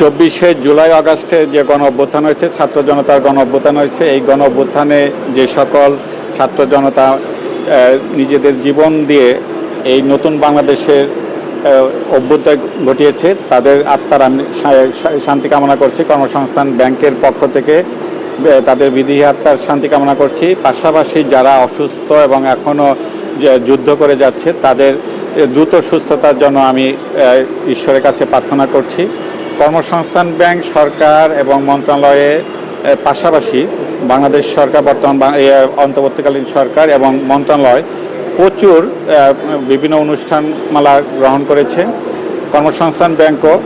চব্বিশে জুলাই, আগস্টে যে গণ অভ্যুত্থান হয়েছে, ছাত্র জনতার গণ অভ্যুত্থান হয়েছে। এই গণ অভ্যুত্থানে যে সকল ছাত্র জনতা নিজেদের জীবন দিয়ে এই নতুন বাংলাদেশের অভ্যুদয় ঘটিয়েছে, তাদের আত্মার আমি শান্তি কামনা করছি। কর্মসংস্থান ব্যাংকের পক্ষ থেকে তাদের বিধি আত্মার শান্তি কামনা করছি। পাশাপাশি যারা অসুস্থ এবং এখনও যুদ্ধ করে যাচ্ছে, তাদের দ্রুত সুস্থতার জন্য আমি ঈশ্বরের কাছে প্রার্থনা করছি। কর্মসংস্থান ব্যাংক, সরকার এবং মন্ত্রণালয়ে পাশাপাশি বাংলাদেশ সরকার, বর্তমান অন্তর্বর্তীকালীন সরকার এবং মন্ত্রণালয় প্রচুর বিভিন্ন অনুষ্ঠানমালা গ্রহণ করেছে। কর্মসংস্থান ব্যাংকও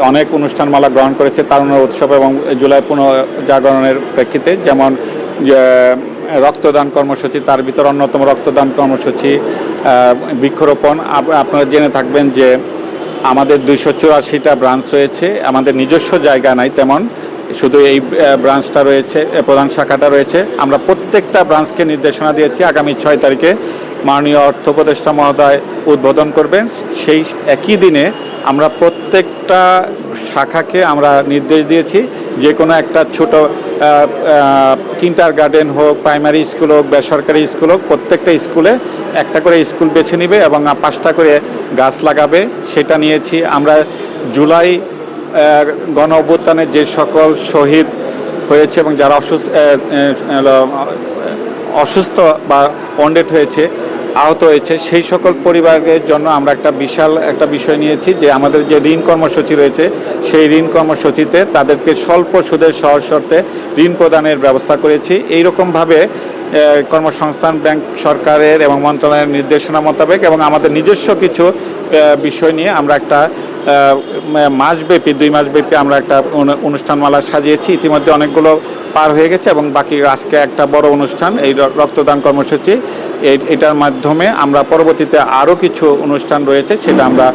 অনেক অনুষ্ঠানমালা গ্রহণ করেছে তারুণ্য উৎসব এবং জুলাই পুনর্জাগরণের প্রেক্ষিতে। যেমন রক্তদান কর্মসূচি, তার ভিতর অন্যতম রক্তদান কর্মসূচি বৃক্ষরোপণ। আপ- আপনারা জেনে থাকবেন যে আমাদের দুইশো চুরাশিটা ব্রাঞ্চ রয়েছে। আমাদের নিজস্ব জায়গা নাই তেমন। শুধু এই ব্রাঞ্চটা রয়েছে প্রধান শাখাটা রয়েছে। আমরা প্রত্যেকটা ব্রাঞ্চকে নির্দেশনা দিয়েছি। আগামী ছয় তারিখে মাননীয় অর্থ উপদেষ্টা মহোদয় উদ্বোধন করবেন। সেই একই দিনে আমরা প্রত্যেকটা শাখাকে আমরা নির্দেশ দিয়েছি, যে কোনো একটা ছোট কিন্টার গার্ডেন হোক প্রাইমারি স্কুল হোক, বেসরকারি স্কুল হোক, প্রত্যেকটা স্কুলে একটা করে স্কুল বেছে নিবে এবং পাঁচটা করে গাছ লাগাবে, সেটা নিয়েছি। আমরা জুলাই গণ অভ্যুত্থানে যে সকল শহীদ হয়েছে এবং যারা অসুস্থ অসুস্থ বা অন্ডেড হয়েছে আহত হয়েছে সেই সকল পরিবারের জন্য আমরা একটা বিশাল একটা বিষয় নিয়েছি যে আমাদের যে ঋণ কর্মসূচি রয়েছে সেই ঋণ কর্মসূচিতে তাদেরকে স্বল্প সুদের সহজ শর্তে ঋণ প্রদানের ব্যবস্থা করেছি। এইরকমভাবে আহ, কর্মসংস্থান ব্যাংক সরকারের এবং মন্ত্রণালয়ের নির্দেশনা মোতাবেক এবং আমাদের নিজস্ব কিছু বিষয় নিয়ে আমরা একটা মাসব্যাপী দুই মাসব্যাপী আমরা একটা অনু- অনুষ্ঠানমালা সাজিয়েছি। ইতিমধ্যে অনেকগুলো পার হয়ে গেছে এবং বাকি আজকে একটা বড় অনুষ্ঠান এই রক্তদান কর্মসূচি। এই- এটার মাধ্যমে আমরা পরবর্তীতে আরও কিছু অনুষ্ঠান রয়েছে, সেটা আমরা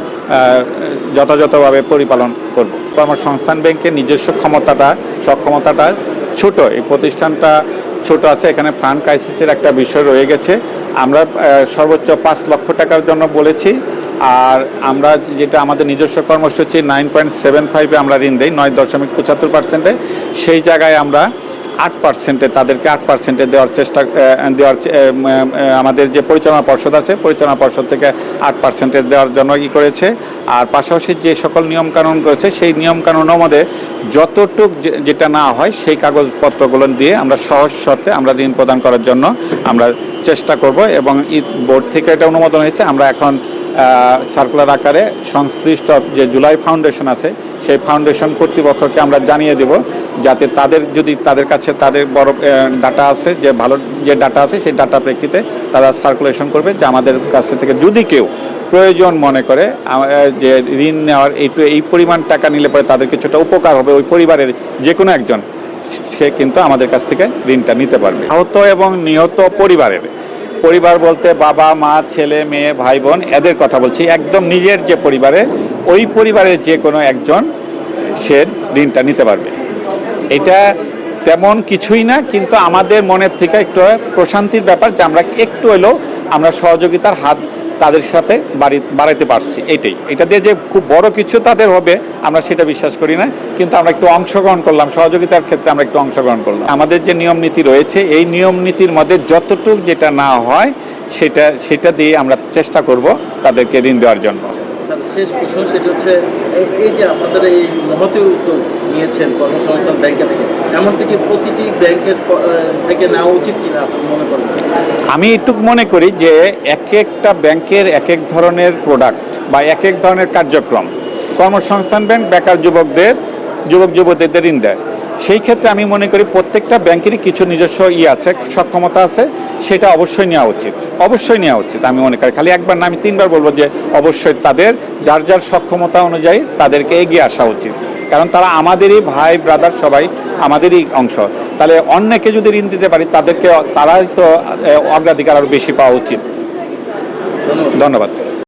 যথাযথভাবে পরিপালন করব। কর্মসংস্থান ব্যাংকের নিজস্ব ক্ষমতাটা, সক্ষমতাটা ছোট। এই প্রতিষ্ঠানটা ছোট আছে, এখানে ফান্ড ক্রাইসিসের একটা বিষয় রয়ে গেছে। আমরা সর্বোচ্চ পাঁচ লক্ষ টাকার জন্য বলেছি, আর আমরা যেটা আমাদের নিজস্ব কর্মসূচি, নাইন পয়েন্ট সেভেন ফাইভে আমরা ঋণ দিই, নয় দশমিক পঁচাত্তর পার্সেন্টে। সেই জায়গায় আমরা আট পার্সেন্টে তাদেরকে আট পার্সেন্টে দেওয়ার চেষ্টা দেওয়ার আমাদের যে পরিচালনা পর্ষদ আছে, পরিচালনা পর্ষদ থেকে আট পার্সেন্টে দেওয়ার জন্য ই করেছে। আর পাশাপাশি যে সকল নিয়মকানুন রয়েছে, সেই নিয়মকানুনের মধ্যে যতটুক যেটা না হয়, সেই কাগজপত্রগুলো দিয়ে আমরা সহজ শর্তে আমরা ঋণ প্রদান করার জন্য আমরা চেষ্টা করব এবং বোর্ড থেকে এটা অনুমোদন হয়েছে। আমরা এখন সার্কুলার আকারে সংশ্লিষ্ট যে জুলাই ফাউন্ডেশন আছে, সেই ফাউন্ডেশন কর্তৃপক্ষকে আমরা জানিয়ে দেব যাতে তাদের, যদি তাদের কাছে তাদের বড় ডাটা আছে, যে ভালো যে ডাটা আছে, সেই ডাটা প্রেক্ষিতে তারা সার্কুলেশন করবে, যে আমাদের কাছ থেকে যদি কেউ প্রয়োজন মনে করে যে ঋণ নেওয়ার এই এই পরিমাণ টাকা নিলে পরে তাদের কিছুটা উপকার হবে, ওই পরিবারের যে কোনো একজন, সে কিন্তু আমাদের কাছ থেকে ঋণটা নিতে পারবে। আহত এবং নিহত পরিবারের, পরিবার বলতে বাবা, মা, ছেলে, মেয়ে, ভাই, বোন, এদের কথা বলছি, একদম নিজের যে পরিবারে ওই পরিবারের যে কোনো একজন সে ঋণটা নিতে পারবে। এটা তেমন কিছুই না, কিন্তু আমাদের মনের থেকে একটু প্রশান্তির ব্যাপার যে আমরা একটু হলেও আমরা সহযোগিতার হাত তাদের সাথে বাড়ি, বাড়াইতে পারছি, এটাই। এটা দিয়ে যে খুব বড় কিছু তাদের হবে, আমরা সেটা বিশ্বাস করি না, কিন্তু আমরা একটু অংশগ্রহণ করলাম, সহযোগিতার ক্ষেত্রে আমরা একটু অংশগ্রহণ করলাম। আমাদের যে নিয়ম নীতি রয়েছে, এই নিয়ম নীতির মধ্যে যতটুক যেটা না হয়, সেটা সেটা দিয়ে আমরা চেষ্টা করব তাদেরকে ঋণ দেওয়ার জন্য। স্যার, শেষ প্রশ্ন সেটা হচ্ছে, এই- যে আপনাদের এই মহতি উদ্যোগ নিয়েছেন কর্মসংস্থান ব্যাংকে থেকে, এমনকি কি প্রতিটি ব্যাংকের থেকে নেওয়া উচিত কিনা আপনি মনে করেন? আমি একটু মনে করি যে এক একটা ব্যাংকের এক এক ধরনের প্রোডাক্ট বা এক এক ধরনের কার্যক্রম। কর্মসংস্থান ব্যাংক বেকার যুবকদের, যুবক যুবতীদের ঋণ দেয়। সেই ক্ষেত্রে আমি মনে করি প্রত্যেকটা ব্যাংকেরই কিছু নিজস্ব ই আছে, সক্ষমতা আছে। সেটা অবশ্যই নেওয়া উচিত। অবশ্যই নেওয়া উচিত, আমি মনে করি। খালি একবার না, আমি তিনবার বলব যে অবশ্যই তাদের যার যার সক্ষমতা অনুযায়ী তাদেরকে এগিয়ে আসা উচিত। কারণ তারা আমাদেরই ভাই ব্রাদার সবাই আমাদেরই অংশ। তাহলে অন্যকে যদি ঋণ দিতে পারি, তাদেরকে তারাই তো অগ্রাধিকার আরও বেশি পাওয়া উচিত। ধন্যবাদ।